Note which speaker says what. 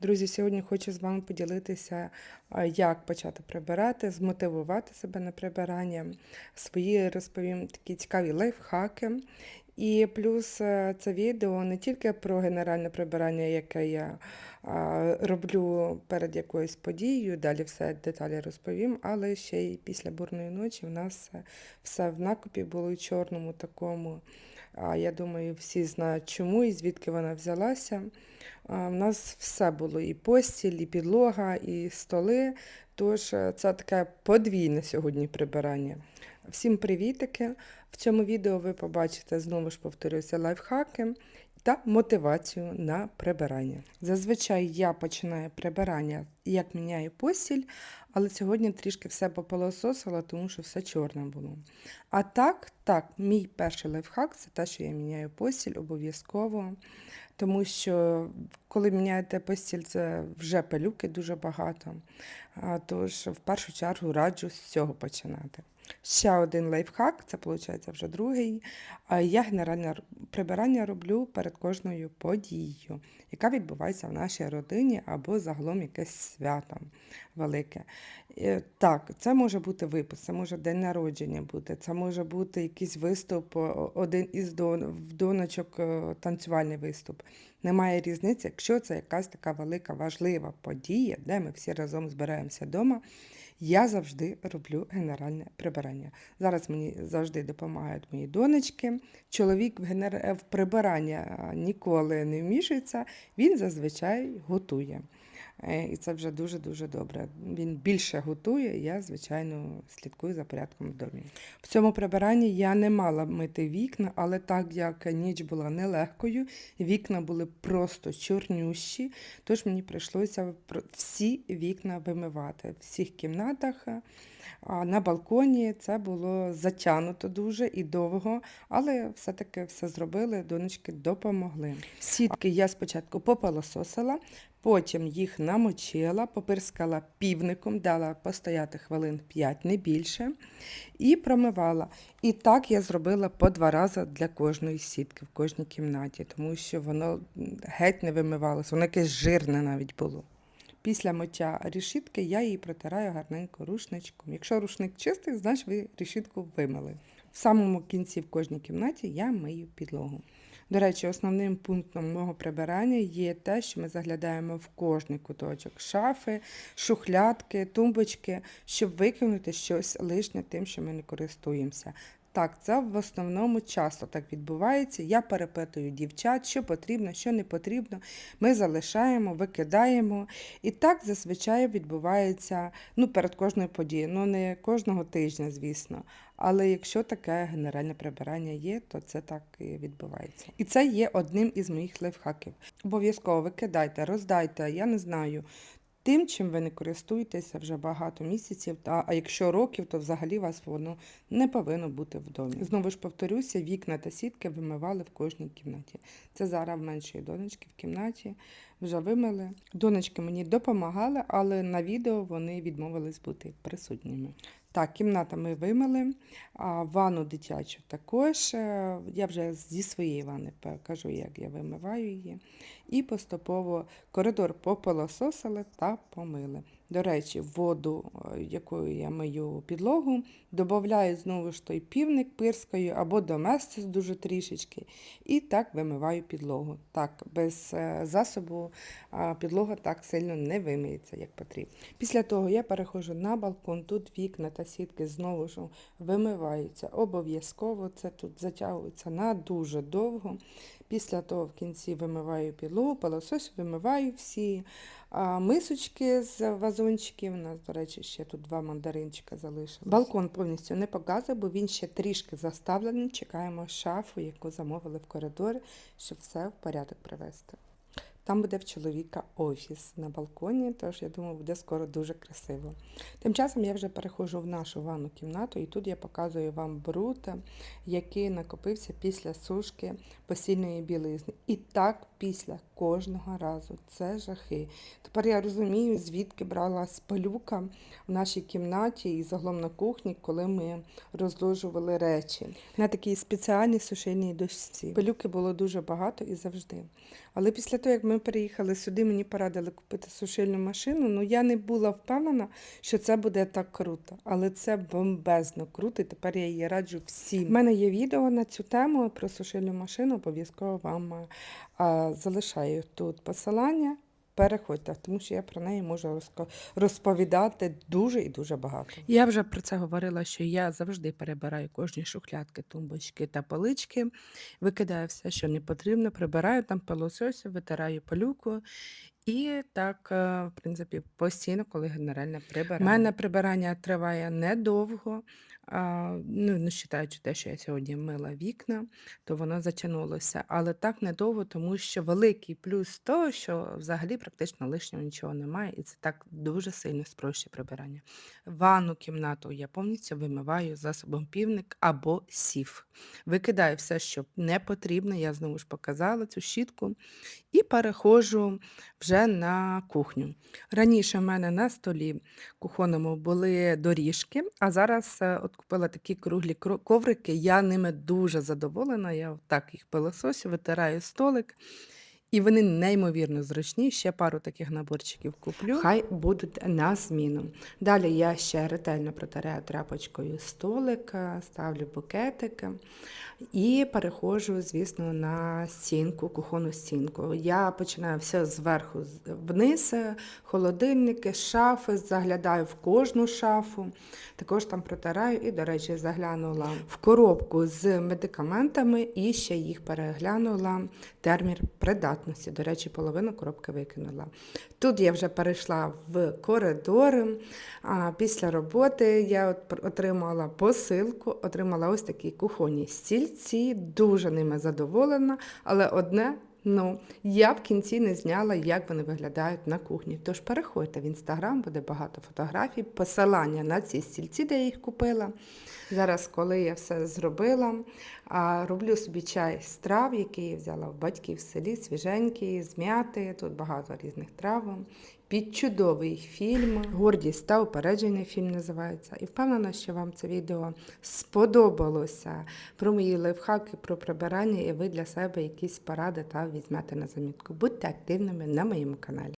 Speaker 1: Друзі, сьогодні хочу з вами поділитися, як почати прибирати, змотивувати себе на прибирання. Свої розповім такі цікаві лайфхаки. І плюс е, це відео не тільки про генеральне прибирання, яке я роблю перед якоюсь подією, далі все деталі розповім, але ще й після бурної ночі в нас е, все в накопі було у чорному такому. А я думаю, всі знають чому і звідки вона взялася. У нас все було і постіль, і підлога, і столи. Тож е, це таке подвійне сьогодні прибирання. Всім привітики! В цьому відео ви побачите, знову ж повторюся, лайфхаки та мотивацію на прибирання. Зазвичай я починаю прибирання, як міняю постіль, але сьогодні трішки все попилососила, тому що все чорне було. А так, так, мій перший лайфхак це те, що я міняю постіль обов'язково. Тому що коли міняєте постіль, це вже пилюки дуже багато. Тож в першу чергу раджу з цього починати. Ще один лайфхак, це виходить вже другий. Я генеральне прибирання роблю перед кожною подією, яка відбувається в нашій родині або загалом якесь свято велике. Е, Так, це може бути випуск, це може день народження бути, це може бути якийсь виступ, один із доночок е, танцювальний виступ. Немає різниці, якщо це якась така велика важлива подія, де ми всі разом збираємося вдома. Я завжди роблю генеральне прибирання. Зараз мені завжди допомагають мої донечки. Чоловік в, генер... в прибирання ніколи не вмішується, він зазвичай готує. Е, І це вже дуже-дуже добре. Він більше готує, я, звичайно, слідкую за порядком в домі. В цьому прибиранні я не мала мити вікна, але так як ніч була нелегкою, вікна були просто чорнющі, тож мені прийшлося всі вікна вимивати в всіх кімнатах. А на балконі це було затягнуто дуже і довго, але все-таки все зробили, донечки допомогли. Сітки я спочатку попилососила, потім їх намочила, попирскала півником, дала постояти хвилин 5, не більше, і промивала. І так я зробила по два рази для кожної сітки в кожній кімнаті, тому що воно геть не вимивалося, воно якесь жирне навіть було. Після миття рішітки я її протираю гарненько рушничком. Якщо рушник чистий, значить ви рішітку вимили. В самому кінці в кожній кімнаті я мию підлогу. До речі, основним пунктом мого прибирання є те, що ми заглядаємо в кожний куточок шафи, шухлядки, тумбочки, щоб викинути щось лишнє тим, що ми не користуємося. Так, це в основному часто так відбувається. Я перепитую дівчат, що потрібно, що не потрібно. Ми залишаємо, викидаємо. І так зазвичай відбувається ну, перед кожною подією. Ну, не кожного тижня, звісно. Але якщо таке генеральне прибирання є, то це так і відбувається. І це є одним із моїх лайфхаків. Обов'язково викидайте, роздайте, я не знаю. Тим, чим ви не користуєтеся вже багато місяців, та, а якщо років, то взагалі вас воно не повинно бути в домі. Знову ж повторюся, вікна та сітки вимивали в кожній кімнаті. Це зараз в меншої донечки в кімнаті вже вимили. Донечки мені допомагали, але на відео вони відмовились бути присутніми. Так, кімната ми вимили, а ванну дитячу також. Е, Я вже зі своєї ванни покажу, як я вимиваю її. І поступово коридор пополососили та помили. До речі, воду, е, якою я мию підлогу, додаю знову ж той півник пирскаю або доместос дуже трішечки. І так вимиваю підлогу. Так, без е, засобу підлога так сильно не вимиється, як потрібно. Після того я переходжу на балкон, тут вікна та сітки знову ж вимиваються обов'язково. Це тут затягується на дуже довго. Після того в кінці вимиваю пілу, пилосос, вимиваю всі а, мисочки з вазончиків. У нас, до речі, ще тут два мандаринчика залишилось. Балкон повністю не показує, бо він ще трішки заставлений. Чекаємо шафу, яку замовили в коридор, щоб все в порядок привести. Там буде в чоловіка офіс на балконі, тож я думаю, буде скоро дуже красиво. Тим часом я вже переходжу в нашу ванну кімнату, і тут я показую вам бруд, який накопився після сушки постільної білизни. І так, після кожного разу. Це жахи. Тепер я розумію, звідки брала спалюка в нашій кімнаті і загалом на кухні, коли ми розложували речі. На такій спеціальній сушильній дошці. Пилюки було дуже багато і завжди. Але після того, як ми переїхали сюди, мені порадили купити сушильну машину. Ну я не була впевнена, що це буде так круто. Але це бомбезно круто, і тепер я її раджу всім. У мене є відео на цю тему про сушильну машину. Обов'язково вам а, залишаю тут посилання. Переходьте, тому що я про неї можу розповідати дуже і дуже багато.
Speaker 2: Я вже про це говорила, що я завжди перебираю кожні шухлядки, тумбочки та полички, викидаю все, що не потрібно, прибираю там пилососю, витираю пилюку. І так, е, в принципі, постійно, коли генеральне
Speaker 1: У
Speaker 2: прибирання.
Speaker 1: мене прибирання триває недовго. А, ну, не вважаючи те, що я сьогодні мила вікна, то воно затягнулося. Але так недовго, тому що великий плюс того, що взагалі практично лишнього нічого немає, і це так дуже сильно спрощує прибирання. Ванну кімнату я повністю вимиваю засобом півник або сів. Викидаю все, що не потрібно. Я знову ж показала цю щітку і переходжу вже на кухню. Раніше в мене на столі кухонному були доріжки, а зараз е, от купила такі круглі коврики. Я ними дуже задоволена. Я так їх пилососю, витираю столик. І вони неймовірно зручні. Ще пару таких наборчиків куплю. Хай будуть на зміну. Далі я ще ретельно протираю тряпочкою столик, е, ставлю букетики і переходжу, звісно, на стінку, кухонну стінку. Я починаю все зверху вниз, е, холодильники, шафи, заглядаю в кожну шафу. Також там протираю і, до речі, заглянула в коробку з медикаментами і ще їх переглянула термін придатності. До речі, половину коробки викинула. Тут я вже перейшла в коридор. А після роботи я отримала посилку, отримала ось такі кухонні стільці, дуже ними задоволена, але одне. Ну, я в кінці не зняла, як вони виглядають на кухні. Тож переходьте в інстаграм, буде багато фотографій, посилання на ці стільці, де я їх купила. Зараз, коли я все зробила, роблю собі чай з трав, який я взяла в батьків в селі, свіженький, з м'яти, тут багато різних трав. Під чудовий фільм. Гордість та упереджений фільм називається. І впевнена, що вам це відео сподобалося про мої лайфхаки, про прибирання, і ви для себе якісь поради та візьмете на замітку. Будьте активними на моєму каналі.